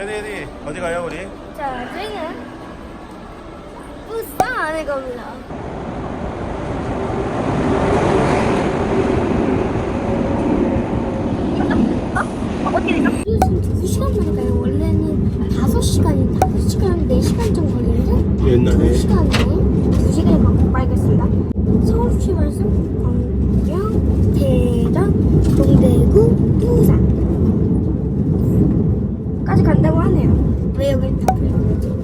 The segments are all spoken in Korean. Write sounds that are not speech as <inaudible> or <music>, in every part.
레디 레디 어디 가요 우리? 자, 저희는 부산 안에 갑니다. 어? 어떻게 되죠? 지금 2시간 만에 가요. 원래는 5시간이 5시간, 4시간 정도 걸리는데 옛날에 2시간에 2시간에 막 빨겠습니다. 서울 출발해서 광명, 대전, 동대구, 부산 간다고 하네요. 왜 여기 다 거지? <laughs>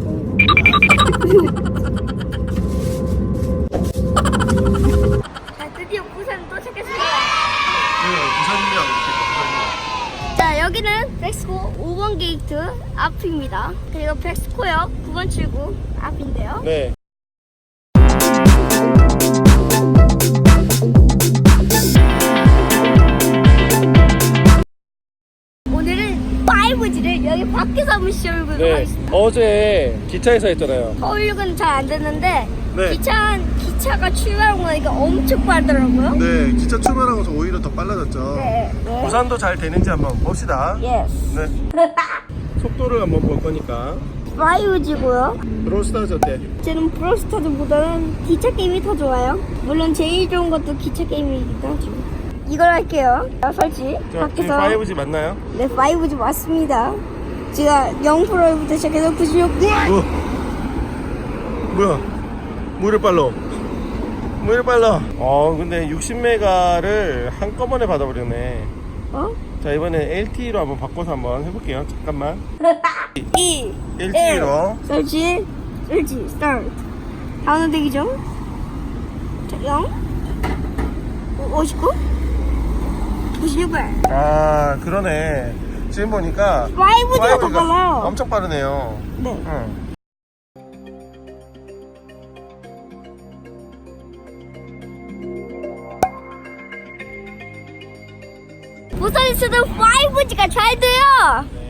자, 드디어 부산 도착했습니다. 부산이랑 부산이랑 자, 여기는 백스코 5번 게이트 앞입니다. 그리고 백스코역 9번 출구 앞인데요. 네 5G를 여기 밖에서 한번 시험해보도록 네, 하겠습니다. 어제 기차에서 했잖아요. 서울역은 잘 안 됐는데 네. 기차, 기차가 출발하고 나니까 엄청 빠르더라고요. 네, 기차 출발하고 서 오히려 더 빨라졌죠. 네. 네. 부산도 잘 되는지 한번 봅시다. 예스. 네, <laughs> 속도를 한번 볼 거니까. 5G고요. 브로스타즈 어때? 저는 브로스타드보다는 기차 게임이 더 좋아요. 물론 제일 좋은 것도 기차 게임이기도 하죠. 이걸 할게요. 자, 설치. 자, 밖에서. 5G 맞나요? 네, 5G 맞습니다. 제가 0%부터 시작해서 96. 어. 뭐야? 뭐를 빨라? 뭐를 빨라? 어, 근데 60메가를 한꺼번에 받아버렸네. 어? 자, 이번에 LTE로 한번 바꿔서 한번 해볼게요. 잠깐만. <laughs> 2, LTE로. 설치, 설치, 스타트. 다음 대기죠? 자, 0, 59, 96발. 아, 그러네. 지금 보니까 5G가 더 5G 가 빨라요. 엄청 빠르네요. 네. 응. 부산에서도 5G가 잘 돼요.